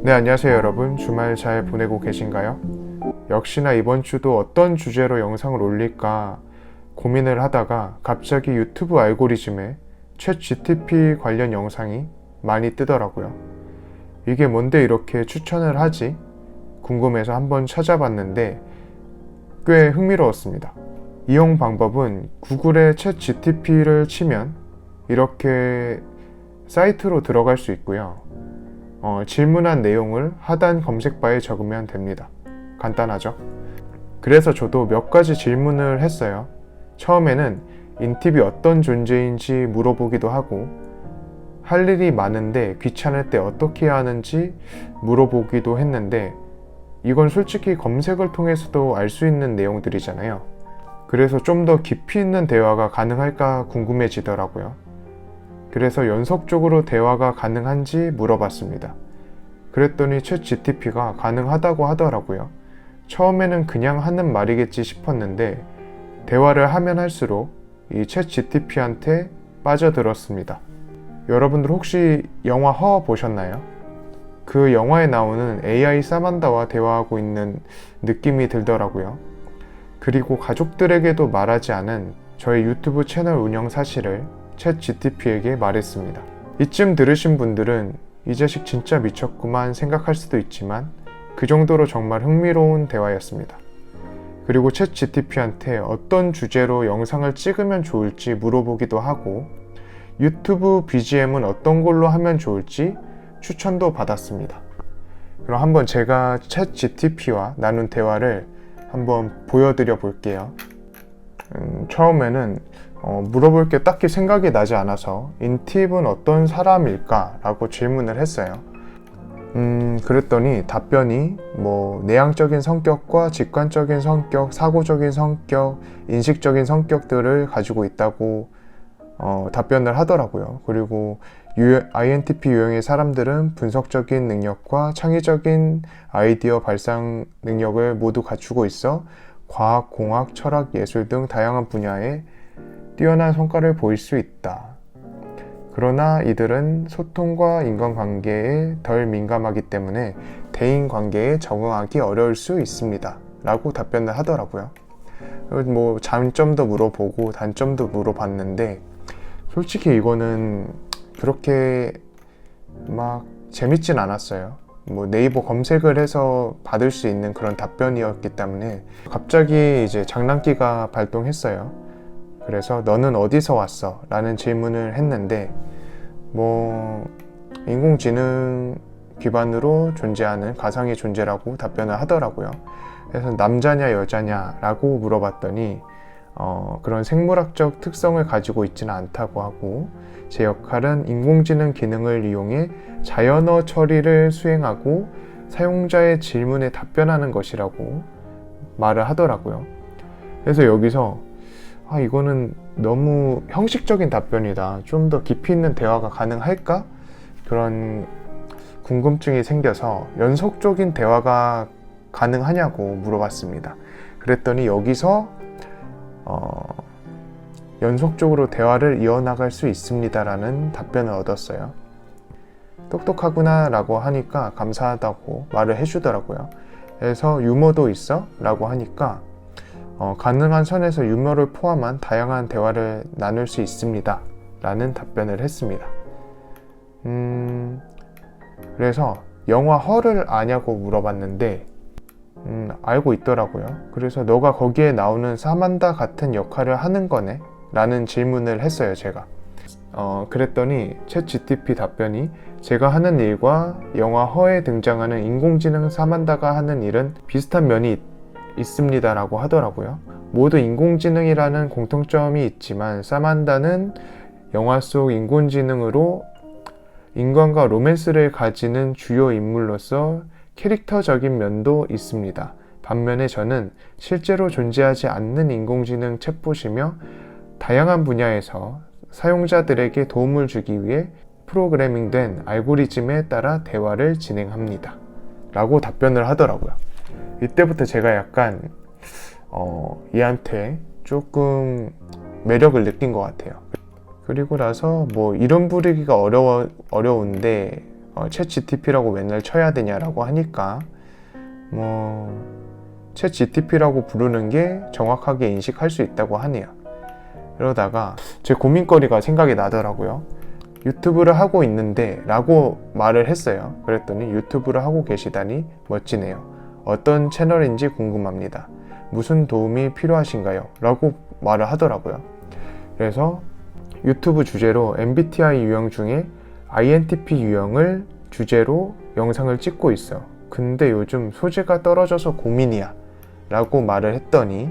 네, 안녕하세요, 여러분. 주말 잘 보내고 계신가요? 역시나 이번 주도 어떤 주제로 영상을 올릴까 고민을 하다가 갑자기 유튜브 알고리즘에 챗 GTP 관련 영상이 많이 뜨더라고요. 이게 뭔데 이렇게 추천을 하지? 궁금해서 한번 찾아봤는데 꽤 흥미로웠습니다. 이용 방법은 구글에 챗 GTP를 치면 이렇게 사이트로 들어갈 수 있고요. 어, 질문한 내용을 하단 검색바에 적으면 됩니다. 간단하죠? 그래서 저도 몇 가지 질문을 했어요. 처음에는 인팁이 어떤 존재인지 물어보기도 하고, 할 일이 많은데 귀찮을 때 어떻게 하는지 물어보기도 했는데, 이건 솔직히 검색을 통해서도 알 수 있는 내용들이잖아요. 그래서 좀 더 깊이 있는 대화가 가능할까 궁금해지더라고요. 그래서 연속적으로 대화가 가능한지 물어봤습니다. 그랬더니 챗 GTP가 가능하다고 하더라고요. 처음에는 그냥 하는 말이겠지 싶었는데 대화를 하면 할수록 이 챗 GTP한테 빠져들었습니다. 여러분들 혹시 영화 허 보셨나요? 그 영화에 나오는 AI 사만다와 대화하고 있는 느낌이 들더라고요. 그리고 가족들에게도 말하지 않은 저의 유튜브 채널 운영 사실을 챗 GTP에게 말했습니다. 이쯤 들으신 분들은 이 자식 진짜 미쳤구만 생각할 수도 있지만 그 정도로 정말 흥미로운 대화였습니다. 그리고 챗 GTP한테 어떤 주제로 영상을 찍으면 좋을지 물어보기도 하고 유튜브 BGM은 어떤 걸로 하면 좋을지 추천도 받았습니다. 그럼 한번 제가 챗 GTP와 나눈 대화를 한번 보여드려 볼게요. 음, 처음에는 어, 물어볼 게 딱히 생각이 나지 않아서 인팁은 어떤 사람일까? 라고 질문을 했어요. 음, 그랬더니 답변이 뭐 내향적인 성격과 직관적인 성격, 사고적인 성격, 인식적인 성격들을 가지고 있다고 어, 답변을 하더라고요. 그리고 유, INTP 유형의 사람들은 분석적인 능력과 창의적인 아이디어 발상 능력을 모두 갖추고 있어 과학, 공학, 철학, 예술 등 다양한 분야에 뛰어난 성과를 보일 수 있다. 그러나 이들은 소통과 인간관계에 덜 민감하기 때문에 대인 관계에 적응하기 어려울 수 있습니다. 라고 답변을 하더라고요. 뭐 장점도 물어보고 단점도 물어봤는데 솔직히 이거는 그렇게 막 재밌진 않았어요. 뭐 네이버 검색을 해서 받을 수 있는 그런 답변이었기 때문에 갑자기 이제 장난기가 발동했어요. 그래서 너는 어디서 왔어? 라는 질문을 했는데 뭐 인공지능 기반으로 존재하는 가상의 존재라고 답변을 하더라고요. 그래서 남자냐 여자냐 라고 물어봤더니 어, 그런 생물학적 특성을 가지고 있지는 않다고 하고 제 역할은 인공지능 기능을 이용해 자연어 처리를 수행하고 사용자의 질문에 답변하는 것이라고 말을 하더라고요. 그래서 여기서 아, 이거는 너무 형식적인 답변이다. 좀 더 깊이 있는 대화가 가능할까? 그런 궁금증이 생겨서 연속적인 대화가 가능하냐고 물어봤습니다. 그랬더니 여기서 어, 연속적으로 대화를 이어나갈 수 있습니다라는 답변을 얻었어요. 똑똑하구나 라고 하니까 감사하다고 말을 해주더라고요. 그래서 유머도 있어? 라고 하니까 어, 가능한 선에서 유머를 포함한 다양한 대화를 나눌 수 있습니다. 라는 답변을 했습니다. 음, 그래서 영화 허를 아냐고 물어봤는데, 음, 알고 있더라고요. 그래서 너가 거기에 나오는 사만다 같은 역할을 하는 거네? 라는 질문을 했어요, 제가. 어, 그랬더니 챗 GTP 답변이 제가 하는 일과 영화 허에 등장하는 인공지능 사만다가 하는 일은 비슷한 면이 있, 있습니다라고 하더라고요. 모두 인공지능이라는 공통점이 있지만 사만다는 영화 속 인공지능으로 인간과 로맨스를 가지는 주요 인물로서 캐릭터적인 면도 있습니다. 반면에 저는 실제로 존재하지 않는 인공지능 챗봇이며 다양한 분야에서 사용자들에게 도움을 주기 위해 프로그래밍된 알고리즘에 따라 대화를 진행합니다. 라고 답변을 하더라고요. 이때부터 제가 약간 어, 얘한테 조금 매력을 느낀 것 같아요. 그리고 나서 뭐 이름 부르기가 어려워 어려운데 어, 챗 GTP라고 맨날 쳐야 되냐라고 하니까 뭐, 챗 GTP라고 부르는 게 정확하게 인식할 수 있다고 하네요. 그러다가 제 고민거리가 생각이 나더라고요. 유튜브를 하고 있는데 라고 말을 했어요. 그랬더니 유튜브를 하고 계시다니 멋지네요. 어떤 채널인지 궁금합니다. 무슨 도움이 필요하신가요? 라고 말을 하더라고요. 그래서 유튜브 주제로 MBTI 유형 중에 INTP 유형을 주제로 영상을 찍고 있어요. 근데 요즘 소재가 떨어져서 고민이야. 라고 말을 했더니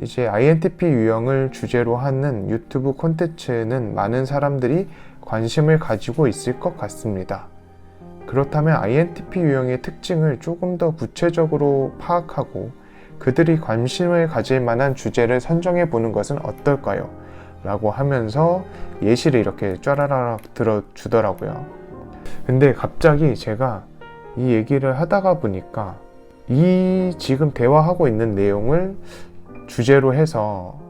이제 INTP 유형을 주제로 하는 유튜브 콘텐츠는 많은 사람들이 관심을 가지고 있을 것 같습니다. 그렇다면 INTP 유형의 특징을 조금 더 구체적으로 파악하고 그들이 관심을 가질 만한 주제를 선정해 보는 것은 어떨까요? 라고 하면서 예시를 이렇게 쫘라락 들어주더라고요. 근데 갑자기 제가 이 얘기를 하다가 보니까 이 지금 대화하고 있는 내용을 주제로 해서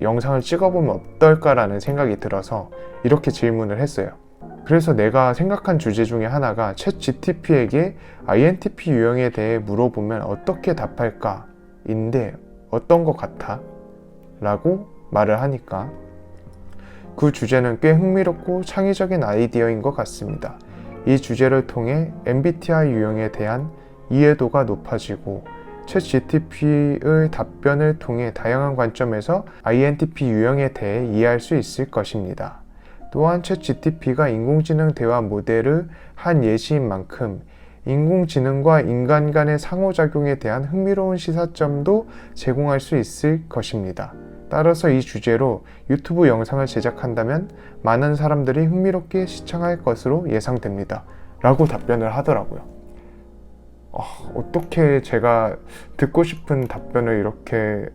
영상을 찍어보면 어떨까라는 생각이 들어서 이렇게 질문을 했어요. 그래서 내가 생각한 주제 중에 하나가 챗 GTP에게 INTP 유형에 대해 물어보면 어떻게 답할까? 인데 어떤 것 같아? 라고 말을 하니까 그 주제는 꽤 흥미롭고 창의적인 아이디어인 것 같습니다. 이 주제를 통해 MBTI 유형에 대한 이해도가 높아지고 챗 GTP의 답변을 통해 다양한 관점에서 INTP 유형에 대해 이해할 수 있을 것입니다. 또한 챗 GTP가 인공지능 대화 모델을 한 예시인 만큼 인공지능과 인간 간의 상호작용에 대한 흥미로운 시사점도 제공할 수 있을 것입니다. 따라서 이 주제로 유튜브 영상을 제작한다면 많은 사람들이 흥미롭게 시청할 것으로 예상됩니다. 라고 답변을 하더라고요. 어, 어떻게 제가 듣고 싶은 답변을 이렇게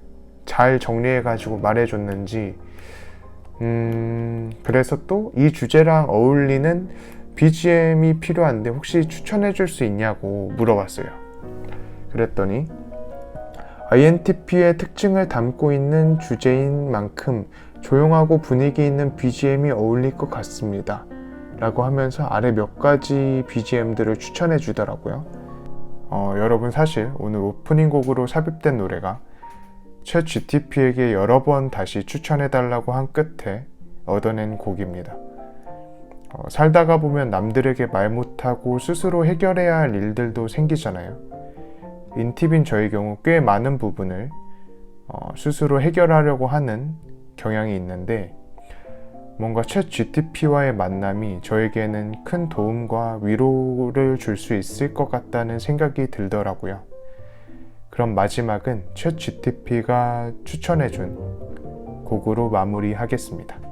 잘 정리해가지고 말해줬는지, 음, 그래서 또 이 주제랑 어울리는 BGM이 필요한데 혹시 추천해 줄 수 있냐고 물어봤어요. 그랬더니 INTP의 특징을 담고 있는 주제인 만큼 조용하고 분위기 있는 BGM이 어울릴 것 같습니다. 라고 하면서 아래 몇 가지 BGM들을 추천해 주더라고요. 어, 여러분 사실 오늘 오프닝 곡으로 삽입된 노래가 챗 GTP에게 여러 번 다시 추천해 달라고 한 끝에 얻어낸 곡입니다. 어, 살다가 보면 남들에게 말 못하고 스스로 해결해야 할 일들도 생기잖아요. 인팁인 저의 경우 꽤 많은 부분을 어, 스스로 해결하려고 하는 경향이 있는데 뭔가 챗 GTP와의 만남이 저에게는 큰 도움과 위로를 줄 수 있을 것 같다는 생각이 들더라고요. 그럼 마지막은 챗 GTP가 추천해준 곡으로 마무리하겠습니다.